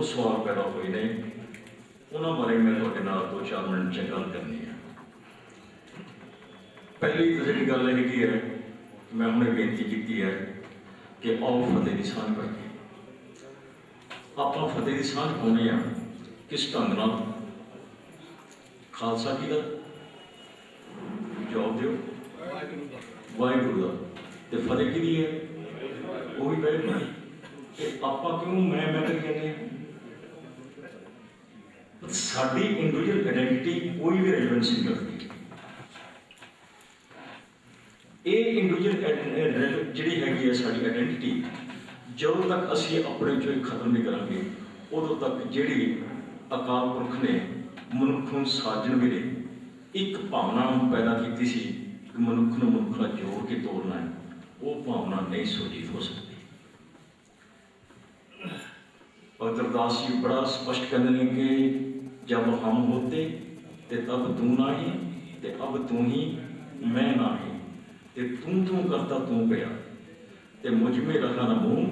ਦੋ ਸਵਾਲ ਪੈਦਾ ਹੋਏ ਨੇ। ਉਹਨਾਂ ਬਾਰੇ ਮੈਂ ਤੁਹਾਡੇ ਨਾਲ ਦੋ ਚਾਰ ਮਿੰਟ ਚ ਗੱਲ ਕਰਨੀ ਹੈ ਪਹਿਲੀ ਤਾਂ ਜਿਹੜੀ ਗੱਲ ਹੈਗੀ ਹੈ, ਮੈਂ ਹੁਣੇ ਬੇਨਤੀ ਕੀਤੀ ਹੈ ਕਿ ਆਓ ਫਤਿਹ ਦੀ ਸਾਂਝ ਪਾਈਏ ਆਪਾਂ ਫਤਿਹ ਦੀ ਸਾਂਝ ਪਾਉਂਦੇ ਆ ਕਿਸ ਢੰਗ ਨਾਲ? ਖਾਲਸਾ ਕੀ ਦਾ ਜਵਾਬ ਦਿਓ। ਵਾਹਿਗੁਰੂ ਦਾ। ਤੇ ਫਤਿਹ ਕਿਹਦੀ ਹੈ? ਉਹ ਵੀ ਵਾਹਿਗੁਰੂ ਤੇ ਆਪਾਂ ਕਿਉਂ ਮੈਂ ਮੈਂ ਕਰੀ ਜਾਂਦੇ ਹਾਂ ਸਾਡੀ ਇੰਡੀਵਿਜੂਅਲ ਆਇਡੈਂਟੀਟੀ ਕੋਈ ਵੀ ਰੈਲੇਵੈਂਸ ਨਹੀਂ ਕਰਦੀ। ਇਹ ਇੰਡੀਵਿਜੂਅਲ ਜਿਹੜੀ ਹੈਗੀ ਹੈ ਸਾਡੀ ਆਇਡੈਂਟੀਟੀ ਜਦੋਂ ਤੱਕ ਅਸੀਂ ਆਪਣੇ ਚੋਂ ਇਹ ਖਤਮ ਨਹੀਂ ਕਰਾਂਗੇ, ਉਦੋਂ ਤੱਕ ਜਿਹੜੀ ਅਕਾਲ ਪੁਰਖ ਨੇ ਮਨੁੱਖ ਨੂੰ ਸਾਜਣ ਵੇਲੇ ਇੱਕ ਭਾਵਨਾ ਪੈਦਾ ਕੀਤੀ ਸੀ ਕਿ ਮਨੁੱਖ ਨੂੰ ਮਨੁੱਖ ਨਾਲ ਜੋੜ ਕੇ ਤੋੜਨਾ ਹੈ। ਉਹ ਭਾਵਨਾ ਨਹੀਂ ਸੁਰਜੀਤ ਹੋ ਸਕਦੀ। ਭਗਤ ਰਦਾਸ ਜੀ ਬੜਾ ਸਪਸ਼ਟ ਕਹਿੰਦੇ ਨੇ ਕਿ ਜਬ ਹਮ ਹੋਤੇ ਤੇ ਤਬ ਤੂੰ ਨਹੀਂ, ਤੇ ਅਬ ਤੂੰ ਹੀ ਮੈਂ ਨਹੀਂ। ਤੇ ਤੂੰ ਤੂੰ ਕਰਤਾ ਤੂੰ ਪਿਆ। ਤੇ ਮੁਝ ਮੇ ਰਖਾ ਨਾ ਮੂੰਹ,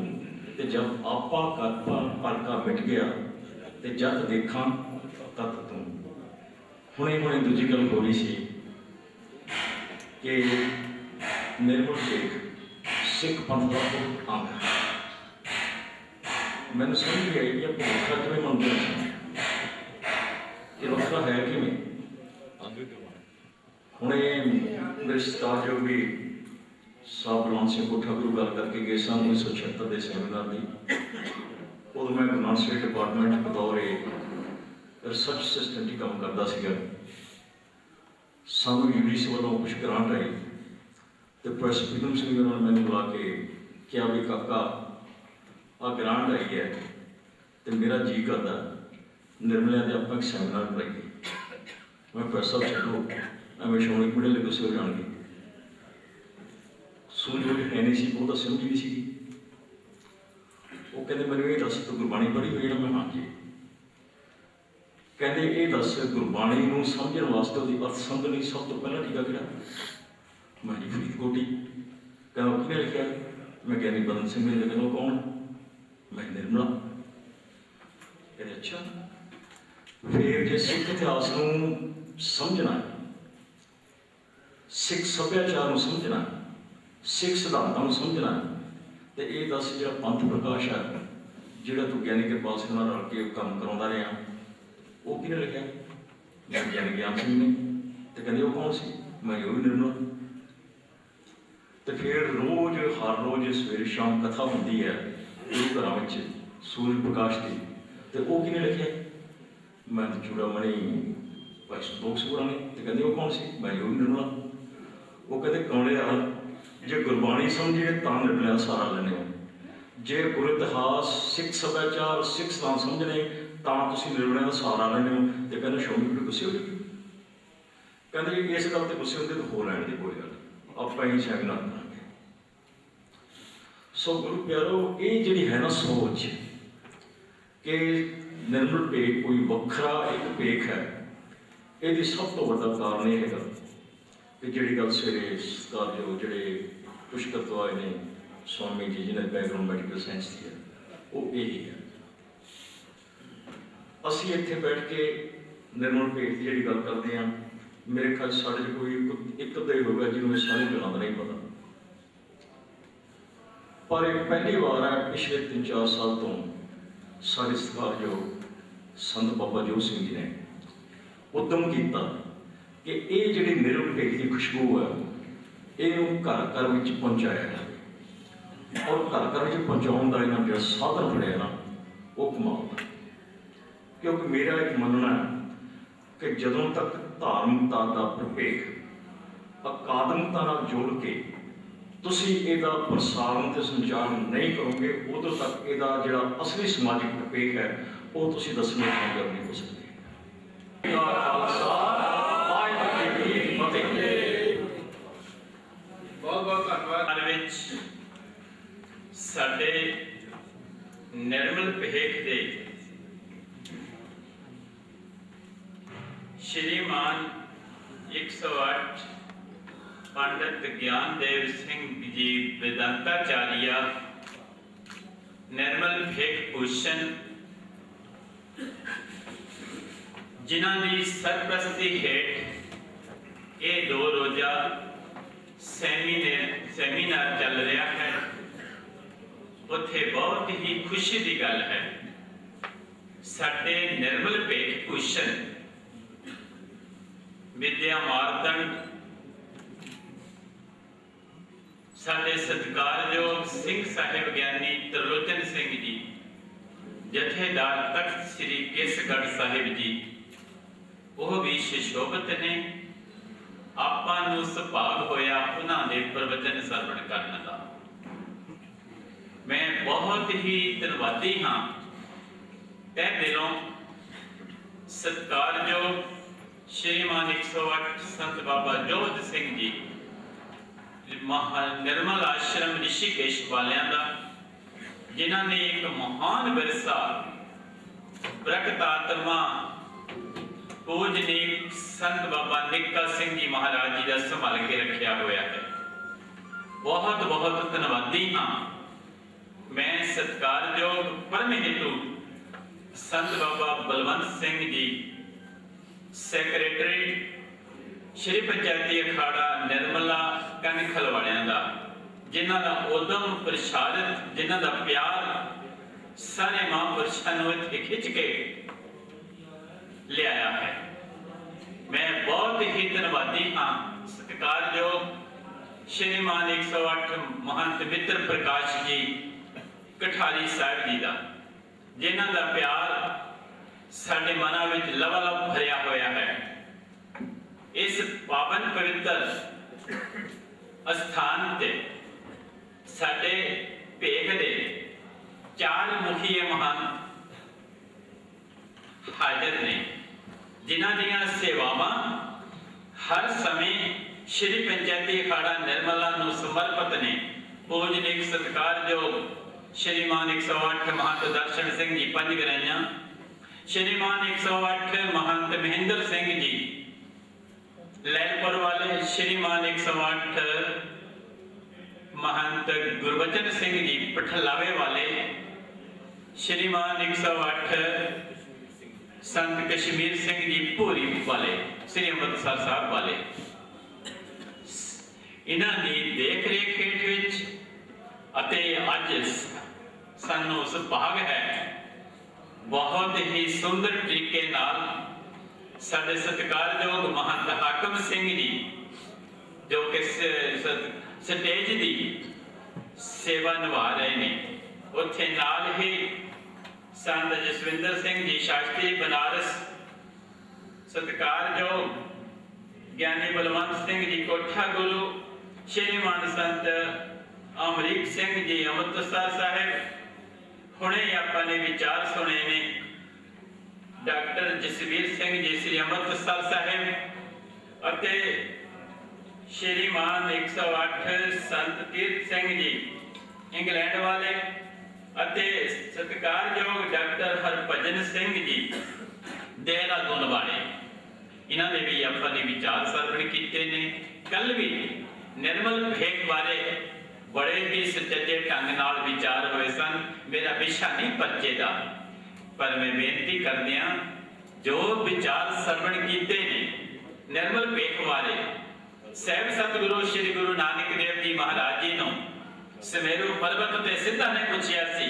ਤੇ ਜਬ ਆਪਾ ਕਰਤਾ ਪਰ ਕਾ ਮਿਟ ਗਿਆ, ਤੇ ਜਦ ਦੇਖਾਂ ਤਦ ਤੂੰ। ਹੁਣੇ ਹੁਣੇ ਦੂਜੀ ਗੱਲ ਹੋ ਰਹੀ ਸੀ ਕਿ ਨਿਰਮਲ ਸ਼ੇਖ ਸਿੱਖ ਪੰਥ ਦਾ ਬਹੁਤ ਅੰਗ ਮੈਨੂੰ ਸਮਝ ਨਹੀਂ ਆਈ ਕਿ ਆਪਾਂ ਵੱਖਰਾ ਕਿਵੇਂ ਮੰਨਦੇ ਸੀ ਇਹ ਵੱਖਰਾ ਹੈ ਕਿਵੇਂ? ਹੁਣ ਇਹ ਮੇਰੇ ਸਤਿਕਾਰਯੋਗ ਵੀ ਸਾਹਿਬ ਬਲਵੰਤ ਸਿੰਘ ਕੋਠਾ ਗੁਰੂ ਗੱਲ ਕਰਕੇ ਗਏ ਸਨ 1976 ਦੇ ਸੈਮੀਨਾਰ ਦੀ। ਉਦੋਂ ਮੈਂ ਗੁਰੂ ਨਾਨਕ ਡਿਪਾਰਟਮੈਂਟ ਬਤੌਰ ਰਿਸਰਚ ਸਿਸਟਮ ਹੀ ਕੰਮ ਕਰਦਾ ਸੀਗਾ। ਸਾਨੂੰ ਯੂਨੀਸ ਵੱਲੋਂ ਕੁਝ ਗ੍ਰਾਂਟ ਆਈ ਤੇ ਪ੍ਰੋਫੈਸਰ ਪ੍ਰੀਤਮ ਸਿੰਘ ਜੀ ਉਹਨਾਂ ਨੇ ਮੈਨੂੰ ਬੁਲਾ ਕੇ ਕਿਹਾ ਵੀ ਕਾਕਾ ਆ ਗ੍ਰਾਂਟ ਆਈ ਹੈ ਤੇ ਮੇਰਾ ਜੀ ਕਰਦਾ। ਨਿਰਮਲਿਆ ਦੇ ਆਪਾਂ ਸੈਮੀਨਾਰ ਕਰਾਈਏ ਮੈਂ ਪ੍ਰੋਫੈਸਰ ਛੱਡੋ ਐਵੇਂ ਸ਼ੌਣੀ ਕੁੜੇ ਲਈ ਗੁੱਸੇ ਹੋ ਜਾਣਗੇ। ਸੂਝ ਹੈ ਨਹੀਂ ਸੀ ਬਹੁਤਾ ਸਮਝ ਨਹੀਂ ਸੀ ਉਹ ਕਹਿੰਦੇ, ਮੈਨੂੰ ਇਹ ਦੱਸ, ਤੂੰ ਗੁਰਬਾਣੀ ਪੜ੍ਹੀ ਹੋਈ ਹੈ ਮੈਂ ਹਾਂ ਕਹਿੰਦੇ, ਇਹ ਦੱਸ, ਗੁਰਬਾਣੀ ਨੂੰ ਸਮਝਣ ਵਾਸਤੇ ਉਹਦੀ ਅਰਥ ਸਮਝਣੀ ਸਭ ਤੋਂ ਪਹਿਲਾ ਟੀਕਾ ਕਿਹੜਾ? ਮੈਂ ਜੀ, ਫਰੀਦਕੋਟੀ ਕਹਿੰਦਾ ਕਿਹਨੇ ਲਿਖਿਆ? ਮੈਂ ਗਿਆਨੀ ਬਦਨ ਸਿੰਘ ਨੇ ਲਿਖਿਆ ਕੌਣ? ਮੈਂ ਨਿਰਮਲਾ। ਕਹਿੰਦੇ, ਅੱਛਾ। ਫਿਰ ਜੇ ਸਿੱਖ ਇਤਿਹਾਸ ਨੂੰ ਸਮਝਣਾ ਹੈ, ਸਿੱਖ ਸੱਭਿਆਚਾਰ ਨੂੰ ਸਮਝਣਾ ਹੈ, ਸਿੱਖ ਸਿਧਾਂਤਾਂ ਨੂੰ ਸਮਝਣਾ ਹੈ, ਤੇ ਇਹ ਦੱਸ ਜਿਹੜਾ ਪੰਥ ਪ੍ਰਕਾਸ਼ ਹੈ ਜਿਹੜਾ ਤੂੰ ਗਿਆਨੀ ਕਿਰਪਾਲ ਸਿੰਘ ਨਾਲ ਰਲ ਕੇ ਕੰਮ ਕਰਾਉਂਦਾ ਰਿਹਾ ਉਹ ਕਿਹਨੇ ਲਿਖਿਆ ਮੈਂ ਗਿਆਨੀ ਗਿਆਨ ਸਿੰਘ ਨੇ। ਤੇ ਕਹਿੰਦੇ ਉਹ ਕੌਣ ਸੀ? ਮੈਂ ਉਹ ਵੀ ਨਿਰਮਲ। ਤੇ ਫਿਰ ਰੋਜ਼ ਹਰ ਰੋਜ਼ ਸਵੇਰੇ ਸ਼ਾਮ ਕਥਾ ਹੁੰਦੀ ਹੈ ਗੁਰੂ ਘਰਾਂ ਵਿੱਚ ਸੂਰਜ ਪ੍ਰਕਾਸ਼ ਦੀ। ਤੇ ਉਹ ਕਿਹਨੇ ਲਿਖਿਆ ਮੈਂ ਤਾਂ ਚੂੜਾਮਣੀ ਭਾਈ ਸੰਤੋਖ ਤੇ ਕਹਿੰਦੇ ਉਹ ਕੌਣ ਸੀ? ਮੈਂ ਉਹ ਵੀ ਉਹ ਕਹਿੰਦੇ ਕੌਣਿਆ ਜੇ ਗੁਰਬਾਣੀ ਸਮਝੀਏ ਤਾਂ ਨਿਰਮਲਾ ਸਾਰਾ ਲੈਣੇ ਹੋ। ਜੇ ਗੁਰ ਸਿੱਖ ਸੱਭਿਆਚਾਰ, ਸਿੱਖ ਸਿਧਾਂਤ ਸਮਝਣੇ ਤਾਂ ਤੁਸੀਂ ਨਿਰਮਲਾ ਦਾ ਸਹਾਰਾ ਲੈਣੇ ਹੋ। ਤੇ ਕਹਿੰਦੇ ਸ਼ੌਮੀ ਵੀ ਗੁੱਸੇ ਹੋ ਗਏ ਕਹਿੰਦੇ ਜੀ, ਇਸ ਗੱਲ ਤੇ ਗੁੱਸੇ ਹੁੰਦੇ ਤਾਂ ਹੋ ਲੈਣ ਦੀ ਕੋਈ ਗੱਲ ਆਪਾਂ ਹੀ ਸੈਮੀਨਾਰ ਕਰਾਂਗੇ। ਸੋ ਗੁਰੂ ਪਿਆਰੋ, ਇਹ ਜਿਹੜੀ ਹੈ ਨਾ ਸੋਚ, ਕਿ ਨਿਰਮਲ ਭੇਖ ਕੋਈ ਵੱਖਰਾ ਇੱਕ ਭੇਖ ਹੈ। ਇਹਦੀ ਸਭ ਤੋਂ ਵੱਡਾ ਕਾਰਨ ਇਹ ਹੈਗਾ ਕਿ ਜਿਹੜੀ ਗੱਲ ਸਵੇਰੇ ਸਤਿਕਾਰਯੋਗ ਜਿਹੜੇ ਪੁਸ਼ਕਰ ਤੋਂ ਆਏ ਨੇ, ਸਵਾਮੀ ਜੀ, ਜਿਹਨਾਂ ਬੈਕਗ੍ਰਾਉਂਡ ਮੈਡੀਕਲ ਸਾਇੰਸ ਦੀ ਹੈ, ਉਹ ਇਹ ਹੈ। ਅਸੀਂ ਇੱਥੇ ਬੈਠ ਕੇ ਨਿਰਮਲ ਭੇਖ ਦੀ ਜਿਹੜੀ ਗੱਲ ਕਰਦੇ ਹਾਂ, ਮੇਰੇ ਖਿਆਲ ਸਾਡੇ 'ਚ ਕੋਈ ਇੱਕ- ਇੱਕ ਅੱਧਾ ਹੀ ਹੋਗਾ ਜਿਹਨੂੰ ਇਹ ਸਾਰੀ ਗੱਲਾਂ ਦਾ ਨਹੀਂ ਪਤਾ। ਪਰ ਇਹ ਪਹਿਲੀ ਵਾਰ ਹੈ ਪਿਛਲੇ 3-4 ਸਾਲ ਤੋਂ ਸਾਡੇ ਸਤਿਕਾਰਯੋਗ ਸੰਤ ਬਾਬਾ ਜੋਤ ਸਿੰਘ ਜੀ ਨੇ ਉਦਮ ਕੀਤਾ ਕਿ ਇਹ ਜਿਹੜੀ ਨਿਰਪੇਖ ਦੀ ਖੁਸ਼ਬੂ ਹੈ ਇਹਨੂੰ ਘਰ ਘਰ ਵਿੱਚ ਪਹੁੰਚਾਇਆ ਜਾਵੇ। ਔਰ ਘਰ ਘਰ ਵਿੱਚ ਪਹੁੰਚਾਉਣ ਦਾ ਇਹਨਾਂ ਜਿਹੜਾ ਸਾਧਨ ਫੜਿਆ ਨਾ, ਉਹ ਕਮਾਲ ਕਿਉਂਕਿ ਮੇਰਾ ਇੱਕ ਮੰਨਣਾ ਕਿ ਜਦੋਂ ਤੱਕ ਧਾਰਮਿਕਤਾ ਦਾ ਪ੍ਰਭੇਖ ਅਕਾਦਮਿਕਤਾ ਨਾਲ ਜੋੜ ਕੇ ਤੁਸੀਂ ਇਹਦਾ ਪ੍ਰਸਾਰਣ ਤੇ ਸੰਚਾਰ ਨਹੀਂ ਕਰੋਗੇ, ਉਦੋਂ ਤੱਕ ਇਹਦਾ ਜਿਹੜਾ ਅਸਲੀ ਸਮਾਜਿਕ ਪ੍ਰਭੇਖ ਹੈ ਉਹ ਤੁਸੀਂ ਦੱਸਣੇ ਕਾਮਯਾਬ ਨਹੀਂ ਹੋ ਸਕਦੇ ਦਾ ਖਾਲਸਾ ਵਾਹਿਗੁਰੂ ਜੀ ਕੀ ਫਤਿਹ ਬਹੁਤ ਬਹੁਤ ਧੰਨਵਾਦ ਘਰ ਵਿੱਚ ਸਾਡੇ ਨਿਰਮਲ ਭੇਖ ਦੇ ਸ਼੍ਰੀਮਾਨ 108 ਪੰਡਤ ਗਿਆਨਦੇਵ ਸਿੰਘ ਜੀ ਵਿਦੰਤਾਚਾਰੀਆ ਨਿਰਮਲ ਭੇਖ ਭੂਸ਼ਣ ਜਿਨ੍ਹਾਂ ਦੀ ਸਰਪ੍ਰਸਤੀ ਹੇਠ ਇਹ ਦੋ ਰੋਜ਼ਾ ਸੈਮੀਨਾਰ ਸੈਮੀਨਾਰ ਚੱਲ ਰਿਹਾ ਹੈ। ਉੱਥੇ ਬਹੁਤ ਹੀ ਖੁਸ਼ੀ ਦੀ ਗੱਲ ਹੈ। ਸਾਡੇ ਨਿਰਮਲ ਭੇਖ ਭੂਸ਼ਣ, ਵਿਦਿਆ ਮਾਰਤੰਡ, ਸਾਡੇ ਸਤਿਕਾਰਯੋਗ ਸਿੰਘ ਸਾਹਿਬ ਗਿਆਨੀ ਤਰਲੋਚਨ ਸਿੰਘ ਜੀ, ਜਥੇਦਾਰ ਤਖਤ ਸ੍ਰੀ ਕੇਸਗੜ੍ਹ ਸਾਹਿਬ ਜੀ ਉਹ ਵੀ ਸ਼ਿਸ਼ੋਭਤ ਨੇ ਆਪਾਂ ਨੂੰ ਸੁਭਾਗ ਹੋਇਆ ਉਹਨਾਂ ਦੇ ਪ੍ਰਵਚਨ ਸਰਵਣ ਕਰਨ ਦਾ। ਮੈਂ ਬਹੁਤ ਹੀ ਧੰਨਵਾਦੀ ਹਾਂ। ਤਹਿ ਦਿਲੋਂ ਸਤਿਕਾਰਯੋਗ ਸ਼੍ਰੀਮਾਨ 108 ਸੰਤ ਬਾਬਾ ਜੋਧ ਸਿੰਘ ਜੀ ਮਹਾ ਨਿਰਮਲ ਆਸ਼ਰਮ ਰਿਸ਼ੀਕੇਸ਼ ਵਾਲਿਆਂ ਦਾ, ਜਿਨ੍ਹਾਂ ਨੇ ਇੱਕ ਮਹਾਨ ਵਿਰਸਾ ਬ੍ਰਹਤ ਆਤਮਾ ਪੂਜਨੀਕ ਸੰਤ ਬਾਬਾ ਨਿੱਕਾ ਸਿੰਘ ਜੀ ਮਹਾਰਾਜ ਜੀ ਦਾ ਸੰਭਾਲ ਕੇ ਰੱਖਿਆ ਹੋਇਆ ਹੈ। ਬਹੁਤ ਬਹੁਤ ਧੰਨਵਾਦੀ ਹਾਂ। ਮੈਂ ਸਤਿਕਾਰਯੋਗ ਪਰਮਹਿਤੂ ਸੰਤ ਬਾਬਾ ਬਲਵੰਤ ਸਿੰਘ ਜੀ, ਸੈਕਟਰੀ ਸ਼੍ਰੀ ਪੰਚਾਇਤੀ ਅਖਾੜਾ ਨਿਰਮਲਾ ਕਨਖਲ ਵਾਲਿਆਂ ਦਾ, ਜਿਨ੍ਹਾਂ ਦਾ ਉਦਮ ਪ੍ਰਸ਼ਾਰਿਤ ਜਿਨ੍ਹਾਂ ਦਾ ਪਿਆਰ ਸਾਰੇ ਮਹਾਂਪੁਰਸ਼ਾਂ ਨੂੰ ਇੱਥੇ ਖਿੱਚ ਕੇ ਲਿਆਇਆ ਹੈ। ਮੈਂ ਬਹੁਤ ਹੀ ਧੰਨਵਾਦੀ ਹਾਂ। ਸਤਿਕਾਰਯੋਗ ਸ਼੍ਰੀਮਾਨ 108 ਮਹੰਤ ਮਿੱਤਰ ਪ੍ਰਕਾਸ਼ ਜੀ, ਕਠਾਰੀ ਸਾਹਿਬ ਜੀ ਦਾ, ਜਿਨ੍ਹਾਂ ਦਾ ਪਿਆਰ ਸਾਡੇ ਮਨਾਂ ਵਿੱਚ ਲਵਲਵ ਭਰਿਆ ਹੋਇਆ ਹੈ। ਇਸ ਪਾਵਨ ਪਵਿੱਤਰ ਅਸਥਾਨ ਤੇ ਸਾਡੇ ਭੇਖ ਦੇ ਚਾਰ ਮੁਖੀਏ ਮਹੰਤ ਹਾਜ਼ਰ ਨੇ। ਜਿਨ੍ਹਾਂ ਦੀਆਂ ਸੇਵਾਵਾਂ ਹਰ ਸਮੇਂ ਸ਼੍ਰੀ ਪੰਚਾਇਤੀ ਅਖਾੜਾ ਨਿਰਮਲਾ ਨੂੰ ਸਮਰਪਿਤ ਨੇ ਪੂਜਨੀਕ ਸਤਿਕਾਰਯੋਗ ਸ਼੍ਰੀਮਾਨ 108 ਮਹੰਤ ਦਰਸ਼ਨ ਸਿੰਘ ਜੀ ਪੰਜ ਗਰਾਈਆਂ ਸ਼੍ਰੀਮਾਨ 108 ਮਹੰਤ ਮਹਿੰਦਰ ਸਿੰਘ ਜੀ, ਲੈਲਪੁਰ ਵਾਲੇ ਸ਼੍ਰੀਮਾਨ 108 ਮਹੰਤ ਗੁਰਬਚਨ ਸਿੰਘ ਜੀ, ਪਠਲਾਵੇ ਵਾਲੇ ਸ਼੍ਰੀਮਾਨ 108 ਸੰਤ ਕਸ਼ਮੀਰ ਸਿੰਘ ਜੀ ਭੂਰੀ ਵਾਲੇ, ਸ੍ਰੀ ਅੰਮ੍ਰਿਤਸਰ ਸਾਹਿਬ ਵਾਲੇ। ਇਹਨਾਂ ਦੀ ਦੇਖ ਰੇਖ ਹੇਠ ਵਿੱਚ ਅਤੇ ਅੱਜ ਸਾਨੂੰ ਸੁਭਾਗ ਹੈ, ਬਹੁਤ ਹੀ ਸੁੰਦਰ ਤਰੀਕੇ ਨਾਲ ਸਾਡੇ ਸਤਿਕਾਰਯੋਗ ਮਹੰਤ ਹਾਕਮ ਸਿੰਘ ਜੀ, ਜੋ ਕਿ ਸਟੇਜ ਦੀ ਸੇਵਾ ਨਿਭਾ ਰਹੇ ਨੇ, ਉੱਥੇ ਨਾਲ ਹੀ ਸੰਤ ਜਸਵਿੰਦਰ ਸਿੰਘ ਜੀ, ਸ਼ਾਸਤਰੀ ਬਨਾਰਸ ਸਤਿਕਾਰਯੋਗ ਗਿਆਨੀ ਬਲਵੰਤ ਸਿੰਘ ਜੀ, ਕੋਠਾ ਗੁਰੂ ਸ਼੍ਰੀਮਾਨ ਸੰਤ ਅਮਰੀਕ ਸਿੰਘ ਜੀ, ਅੰਮ੍ਰਿਤਸਰ ਸਾਹਿਬ। ਹੁਣੇ ਆਪਾਂ ਨੇ ਵਿਚਾਰ ਸੁਣੇ ਨੇ। ਡਾਕਟਰ ਜਸਵੀਰ ਸਿੰਘ ਜੀ, ਸ੍ਰੀ ਅੰਮ੍ਰਿਤਸਰ ਸਾਹਿਬ ਅਤੇ ਸ਼੍ਰੀਮਾਨ 108 ਸੰਤ ਤੀਰਥ ਸਿੰਘ ਜੀ, ਇੰਗਲੈਂਡ ਵਾਲੇ। ਅਤੇ ਸਤਿਕਾਰਯੋਗ ਡਾਕਟਰ ਹਰਭਜਨ ਸਿੰਘ ਜੀ ਦੇਹਰਾਦੂਨ ਵਾਲੇ। ਇਹਨਾਂ ਦੇ ਵੀ ਆਪਾਂ ਨੇ ਵਿਚਾਰ ਸਰਵਣ ਕੀਤੇ ਨੇ। ਕੱਲ ਵੀ ਨਿਰਮਲ ਭੇਖ ਬਾਰੇ ਬੜੇ ਹੀ ਸੁਚੱਜੇ ਢੰਗ ਨਾਲ ਵਿਚਾਰ ਹੋਏ ਸਨ। ਮੇਰਾ ਵਿਸ਼ਾ ਨਹੀਂ ਪਰਚੇ ਦਾ। ਪਰ ਮੈਂ ਬੇਨਤੀ ਕਰਦਿਆਂ ਜੋ ਵਿਚਾਰ ਸਰਵਣ ਕੀਤੇ ਨੇ ਨਿਰਮਲ ਭੇਖ ਬਾਰੇ, ਸਹਿਬ ਸਤਿਗੁਰੂ ਸ੍ਰੀ ਗੁਰੂ ਨਾਨਕ ਦੇਵ ਜੀ ਮਹਾਰਾਜ ਜੀ ਨੂੰ ਸਮੇਰੂ ਪਰਬਤ ਤੇ ਸਿੱਧਾ ਨੇ ਪੁੱਛਿਆ ਸੀ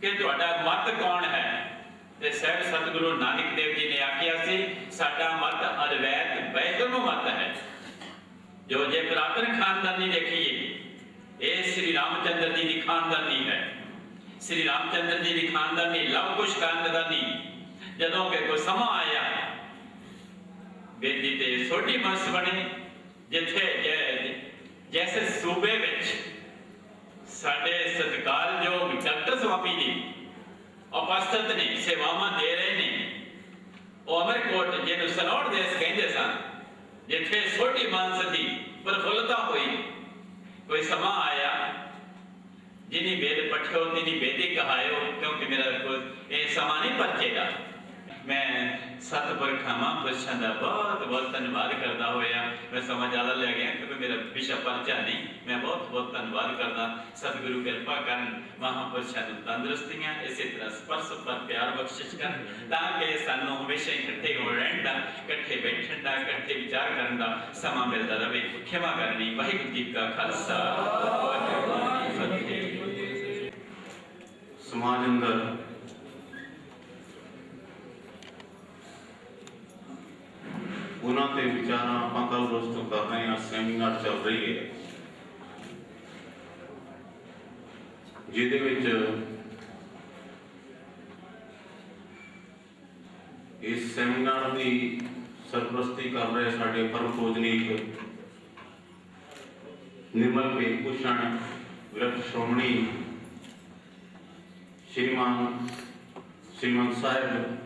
ਕਿ ਤੁਹਾਡਾ ਮਤ ਕੌਣ ਹੈ? ਤੇ ਸਹਿਬ ਸਤਿਗੁਰੂ ਨਾਨਕ ਦੇਵ ਜੀ ਨੇ ਆਖਿਆ ਸੀ, ਸਾਡਾ ਮਤ ਅਦਵੈਤ ਵੈਗੁਰੂ ਮਤ ਹੈ। ਜੋ ਜੇ ਪ੍ਰਾਤਨ ਖਾਨਦਾਨੀ ਦੇਖੀਏ ਇਹ ਸ੍ਰੀ ਰਾਮਚੰਦਰ ਜੀ ਦੀ ਖਾਨਦਾਨੀ ਹੈ। ਸ੍ਰੀ ਰਾਮਚੰਦਰ ਜੀ ਦੀ ਖਾਨਦਾਨੀ ਲਵ ਕੁਸ਼ ਖਾਨਦਾਨੀ ਜਦੋਂ ਕਿ ਕੋਈ ਸਮਾਂ ਆਇਆ, ਬੇਦੀ ਤੇ ਛੋਟੀ ਮਸ ਬਣੀ, ਜਿੱਥੇ ਜੈ- ਜੈਸੇ ਸੂਬੇ ਵਿੱਚ ਸਾਡੇ ਸਤਿਕਾਰਯੋਗ ਡਾਕਟਰ ਸਵਾਮੀ ਜੀ ਉਪਸਥਿਤ ਨੇ, ਸੇਵਾਵਾਂ ਦੇ ਰਹੇ ਨੇ। ਉਹ ਅਮਰਕੋਟ, ਜਿਹਨੂੰ ਸਨੌੜ ਦੇਸ ਕਹਿੰਦੇ ਸਨ, ਜਿੱਥੇ ਛੋਟੀ ਮਾਨਸ ਦੀ ਪ੍ਰਫੁੱਲਤਾ ਹੋਈ। ਕੋਈ ਸਮਾਂ ਆਇਆ ਜਿਨੀ ਵੇਦ ਪਠਿਓ, ਤਿਨੀ ਵੇਦੀ ਕਹਾਇਓ, ਕਿਉਂਕਿ ਮੇਰਾ ਕੋਈ ਇਹ ਸਮਾਂ ਨਹੀਂ ਪਰਚੇਗਾ। ਦਾ ਮੈਂ ਸਤਿਪੁਰਖਾਂ ਮਹਾਂਪੁਰਸ਼ਾਂ ਦਾ ਬਹੁਤ ਬਹੁਤ ਧੰਨਵਾਦ ਕਰਦਾ ਹੋਇਆ। ਮੈਂ ਸਮਾਂ ਜ਼ਿਆਦਾ ਲੈ ਗਿਆ ਕਿਉਂਕਿ ਮੇਰਾ ਵਿਸ਼ਾ ਪਰਚਾ ਨਹੀਂ। ਮੈਂ ਬਹੁਤ ਬਹੁਤ ਧੰਨਵਾਦ ਕਰਦਾ। ਸਤਿਗੁਰੂ ਕਿਰਪਾ ਕਰਨ ਮਹਾਂਪੁਰਸ਼ਾਂ ਨੂੰ ਤੰਦਰੁਸਤੀਆਂ ਇਸੇ ਤਰ੍ਹਾਂ ਸਪਰਸ ਪਰ ਪਿਆਰ ਬਖਸ਼ਿਸ਼ ਕਰਨ ਤਾਂ ਕਿ ਸਾਨੂੰ ਹਮੇਸ਼ਾ ਇਕੱਠੇ ਹੋ ਰਹਿਣ ਦਾ, ਇਕੱਠੇ ਬੈਠਣ ਦਾ, ਇਕੱਠੇ ਵਿਚਾਰ ਕਰਨ ਦਾ ਸਮਾਂ ਮਿਲਦਾ ਰਹੇ। ਖਿਮਾ ਕਰਨੀ। ਵਾਹਿਗੁਰੂ ਜੀ ਕਾ ਖਾਲਸਾ। ਵਾਹਿਗੁਰੂ ਜੀ ਕੀ ਫਤਿਹ ਸਮਾਜ ਅੰਦਰ ਉਹਨਾਂ ਤੇ ਵਿਚਾਰਾਂ ਆਪਾਂ ਕੱਲ ਦੋਸਤੋ ਕਰ ਰਹੇ ਹਾਂ ਸੈਮੀਨਾਰ ਚੱਲ ਰਹੀ ਹੈ ਜਿਹਦੇ ਵਿੱਚ ਇਸ ਸੈਮੀਨਾਰ ਦੀ ਸਰਪ੍ਰਸਤੀ ਕਰ ਰਹੇ ਸਾਡੇ ਪਰਮ ਪੂਜਨੀਕ ਨਿਰਮਲ ਵੇਦ ਭੂਸ਼ਣ ਵਿਰਤ ਸ਼੍ਰੋਮਣੀ श्रीमान श्रीमंत साहब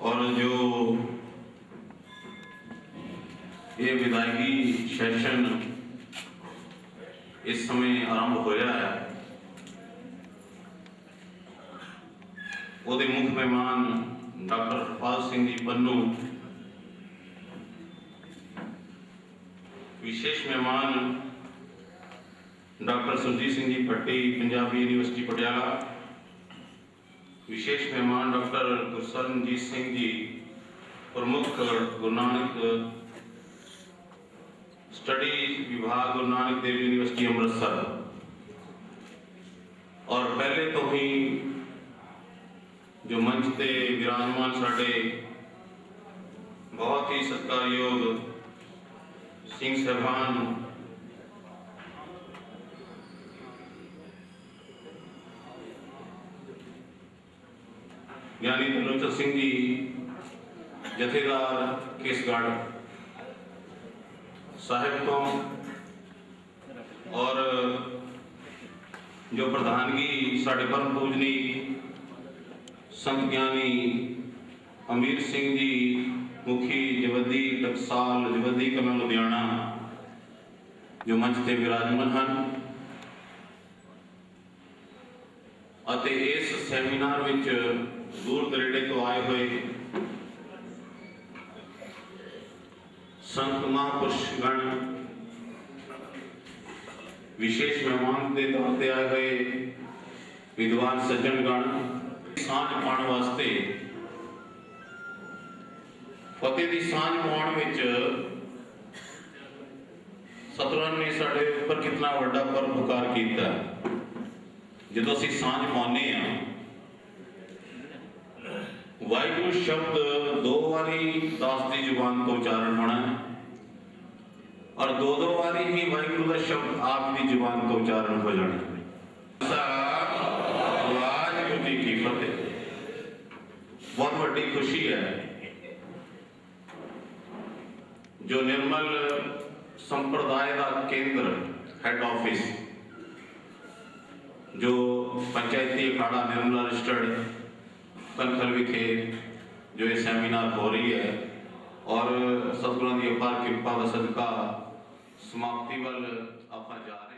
और जो ਇਹ ਵਿਦਾਇਗੀ ਸੈਸ਼ਨ ਇਸ ਸਮੇਂ ਆਰੰਭ ਹੋਇਆ ਹੈ। ਉਹਦੇ ਮੁੱਖ ਮਹਿਮਾਨ ਡਾਕਟਰ ਫਾਜ਼ ਸਿੰਘ ਜੀ ਪੰਨੂ, ਵਿਸ਼ੇਸ਼ ਮਹਿਮਾਨ ਡਾਕਟਰ ਸੁਰਜੀਤ ਸਿੰਘ ਜੀ ਪੱਟੀ ਪੰਜਾਬੀ ਯੂਨੀਵਰਸਿਟੀ ਪਟਿਆਲਾ, ਵਿਸ਼ੇਸ਼ ਮਹਿਮਾਨ ਡਾਕਟਰ ਗੁਰਸਰਨਜੀਤ ਸਿੰਘ ਜੀ, ਪ੍ਰਮੁੱਖ ਗੁਰੂ ਨਾਨਕ ਸਟੱਡੀ ਵਿਭਾਗ ਗੁਰੂ ਨਾਨਕ ਦੇਵ ਯੂਨੀਵਰਸਿਟੀ ਅੰਮ੍ਰਿਤਸਰ ਔਰ ਪਹਿਲੇ ਤੋਂ ਹੀ ਜੋ ਮੰਚ ਤੇ ਵਿਰਾਜਮਾਨ ਸਾਡੇ ਬਹੁਤ ਹੀ ਸਤਿਕਾਰਯੋਗ ਸਿੰਘ ਸਾਹਿਬਾਨ ਗਿਆਨੀ ਤਰਲੋਚਨ ਸਿੰਘ ਜੀ ਜਥੇਦਾਰ ਕੇਸਗੜ੍ਹ ਸਾਹਿਬ ਤੋਂ ਔਰ ਜੋ ਪ੍ਰਧਾਨਗੀ ਸਾਡੇ ਪਰਮ ਪੂਜਨੀ ਸੰਤ ਗਿਆਨੀ ਅਮੀਰ ਸਿੰਘ ਜੀ, ਮੁਖੀ ਜਵੱਦੀ, ਟਕਸਾਲ, ਜਵੱਦੀ ਕਲਾਂ ਲੁਧਿਆਣਾ, ਜੋ ਮੰਚ ਤੇ ਵਿਰਾਜਮਾਨ ਹਨ ਅਤੇ ਇਸ ਸੈਮੀਨਾਰ ਵਿੱਚ ਦੂਰ ਦਰੇਡੇ ਤੋਂ ਆਏ ਹੋਏ ਸੰਤ ਮਹਾਂਪੁਰਸ਼ਗਣ ਵਿਸ਼ੇਸ਼ ਮਹਿਮਾਨ ਦੇ ਤੌਰ ਤੇ ਆਏ ਹੋਏ ਵਿਦਵਾਨ ਸੱਜਣ ਗਣ ਸਾਂਝ ਪਾਉਣ ਵਾਸਤੇ ਫਤਿਹ ਦੀ ਸਾਂਝ ਪਾਉਣ ਵਿੱਚ ਸਤਿਗੁਰਾਂ ਨੇ ਸਾਡੇ ਉੱਪਰ ਕਿੰਨਾ ਵੱਡਾ ਪਰਉਪਕਾਰ ਕੀਤਾ ਜਦੋਂ ਅਸੀਂ ਸਾਂਝ ਪਾਉਂਦੇ ਆ ਵਾਹਿਗੁਰੂ ਸ਼ਬਦ ਦੋ ਵਾਰੀ ਦਾਸ ਦੀ ਜ਼ੁਬਾਨ ਤੋਂ ਉਚਾਰਨ ਹੋਣਾ ਹੈ ਔਰ ਦੋ ਦੋ ਵਾਰੀ ਹੀ ਵਾਹਿਗੁਰੂ ਦਾ ਸ਼ਬਦ ਆਪ ਦੀ ਜ਼ੁਬਾਨ ਤੋਂ ਉਚਾਰਨ ਹੋ ਜਾਣਾ ਵਾਹਿਗੁਰੂ ਜੀ ਕੀ ਫਤਿਹ। ਬਹੁਤ ਵੱਡੀ ਖੁਸ਼ੀ ਹੈ ਜੋ ਨਿਰਮਲ ਸੰਪਰਦਾਇ ਦਾ ਕੇਂਦਰ ਹੈੱਡ ਆਫਿਸ ਜੋ ਪੰਚਾਇਤੀ ਅਖਾੜਾ ਨਿਰਮਲ ਰਜਿਸਟਰਡ ਕੰਖਲ ਵਿਖੇ ਜੋ ਇਹ ਸੈਮੀਨਾਰ ਹੋ ਰਹੀ ਹੈ ਔਰ ਸਤਿਗੁਰਾਂ ਦੀ ਅਪਾਰ ਕਿਰਪਾ ਦਾ ਸਦਕਾ ਸਮਾਪਤੀ ਵੱਲ ਆਪਾਂ ਜਾ ਰਹੇ